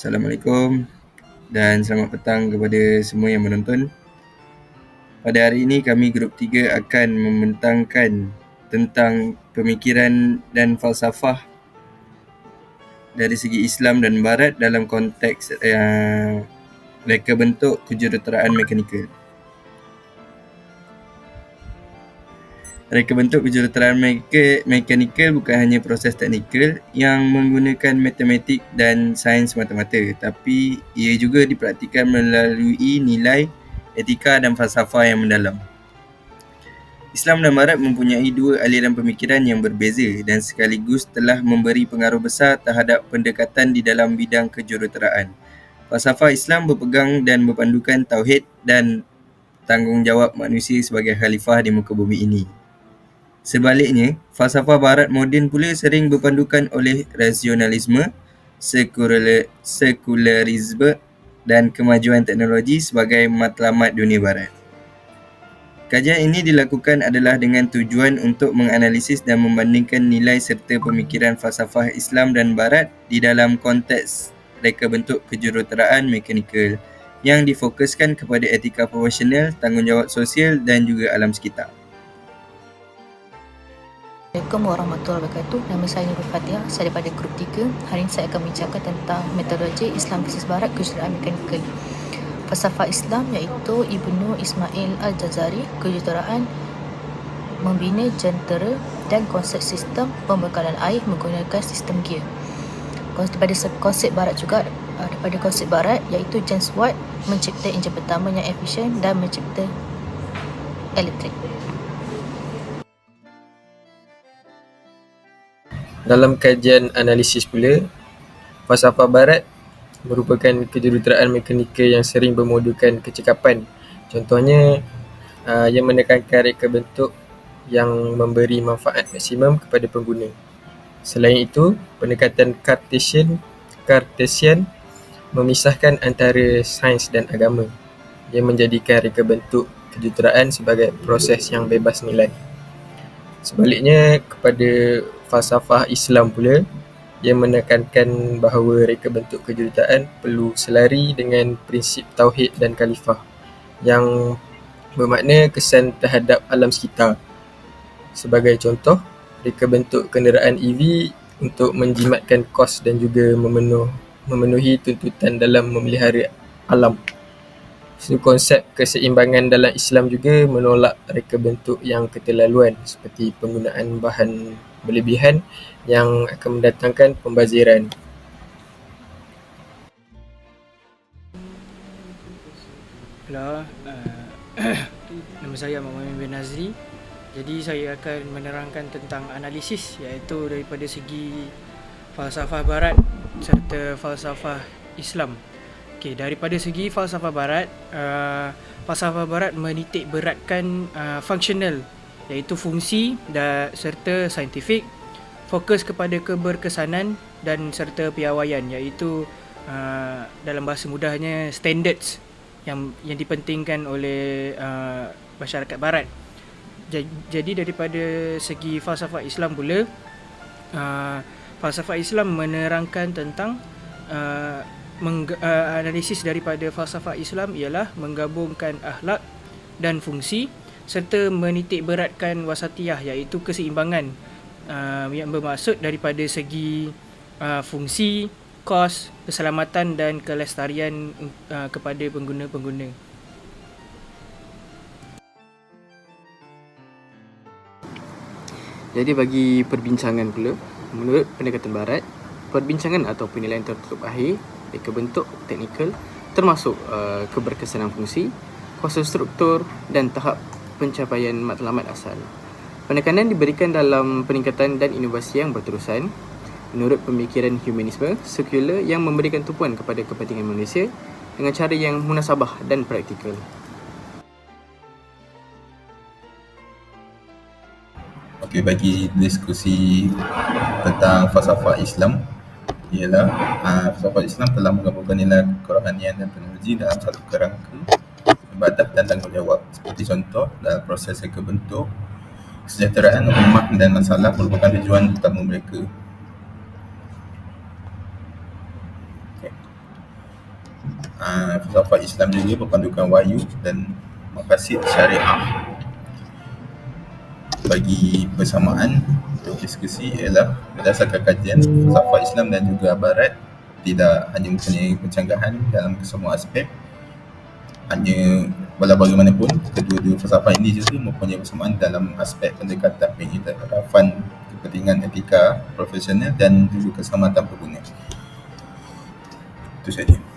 Assalamualaikum dan selamat petang kepada semua yang menonton. Pada hari ini kami grup 3 akan membentangkan tentang pemikiran dan falsafah dari segi Islam dan Barat dalam konteks uh, reka bentuk kejuruteraan mekanikal. Reka bentuk kejuruteraan mekanikal bukan hanya proses teknikal yang menggunakan matematik dan sains mata-mata tapi ia juga dipraktikkan melalui nilai etika dan falsafah yang mendalam. Islam dan Barat mempunyai dua aliran pemikiran yang berbeza dan sekaligus telah memberi pengaruh besar terhadap pendekatan di dalam bidang kejuruteraan. Falsafah Islam berpegang dan berpandukan tauhid dan tanggungjawab manusia sebagai khalifah di muka bumi ini. Sebaliknya, falsafah barat moden pula sering berpandukan oleh rasionalisme, sekularisme dan kemajuan teknologi sebagai matlamat dunia barat. Kajian ini dilakukan adalah dengan tujuan untuk menganalisis dan membandingkan nilai serta pemikiran falsafah Islam dan Barat di dalam konteks reka bentuk kejuruteraan mekanikal yang difokuskan kepada etika profesional, tanggungjawab sosial dan juga alam sekitar. Assalamualaikum warahmatullahi wabarakatuh. Nama saya Nurul Fatihah, saya daripada grup 3. Hari ini saya akan bincangkan tentang metodologi Islam versus Barat kejuruteraan mekanikal. Falsafah Islam iaitu Ibnu Ismail Al-Jazari, kejuruteraan membina jentera dan konsep sistem pembekalan air menggunakan sistem gear. Daripada konsep barat juga, uh, daripada konsep barat iaitu James Watt mencipta enjin pertama yang efisien dan mencipta elektrik. Dalam kajian analisis pula, falsafah barat merupakan kejuruteraan mekanikal yang sering bermodukan kecekapan. Contohnya, uh, yang menekankan reka bentuk yang memberi manfaat maksimum kepada pengguna. Selain itu, pendekatan Cartesian, Cartesian memisahkan antara sains dan agama yang menjadikan reka bentuk kejuruteraan sebagai proses yang bebas nilai. Sebaliknya, kepada falsafah Islam pula yang menekankan bahawa reka bentuk kejuruteraan perlu selari dengan prinsip tauhid dan khalifah yang bermakna kesan terhadap alam sekitar. Sebagai contoh, reka bentuk kenderaan EV untuk menjimatkan kos dan juga memenuh, memenuhi tuntutan dalam memelihara alam. Konsep keseimbangan dalam Islam juga menolak reka bentuk yang keterlaluan seperti penggunaan bahan berlebihan yang akan mendatangkan pembaziran. Hello, uh, nama saya Muhammad bin Nazri. Jadi saya akan menerangkan tentang analisis iaitu daripada segi falsafah barat serta falsafah Islam. Okey, daripada segi falsafah barat, uh, falsafah barat menitik beratkan uh, fungsional iaitu fungsi dan serta saintifik, fokus kepada keberkesanan dan serta piawaian iaitu uh, dalam bahasa mudahnya standards yang yang dipentingkan oleh uh, masyarakat barat. Jadi daripada segi falsafah Islam pula uh, falsafah Islam menerangkan tentang uh, meng, uh, analisis daripada falsafah Islam ialah menggabungkan akhlak dan fungsi serta menitik beratkan wasatiyah iaitu keseimbangan uh, yang bermaksud daripada segi uh, fungsi, kos, keselamatan dan kelestarian uh, kepada pengguna-pengguna. Jadi bagi perbincangan pula, menurut pendekatan barat, perbincangan atau penilaian tertutup akhir reka bentuk teknikal termasuk uh, keberkesanan fungsi, kuasa struktur dan tahap pencapaian matlamat asal. Penekanan diberikan dalam peningkatan dan inovasi yang berterusan menurut pemikiran humanisme sekular yang memberikan tumpuan kepada kepentingan manusia dengan cara yang munasabah dan praktikal. Okey, bagi diskusi tentang falsafah Islam, ialah uh, filsafat Islam telah menggabungkan nilai kerohanian dan teknologi dalam satu kerangka ibadat dan tanggungjawab seperti contoh dalam proses kebentuk kesejahteraan umat dan masalah merupakan tujuan utama mereka okay. uh, falsafah Islam juga berpandukan wahyu dan maqasid syariah. Bagi persamaan untuk diskusi ialah berdasarkan kajian falsafah Islam dan juga barat tidak hanya mempunyai pencanggahan dalam kesemua aspek hanya walau bagaimanapun kedua-dua falsafah ini juga mempunyai persamaan dalam aspek pendekatan pengiktirafan kepentingan etika profesional dan juga keselamatan pengguna. Itu saja.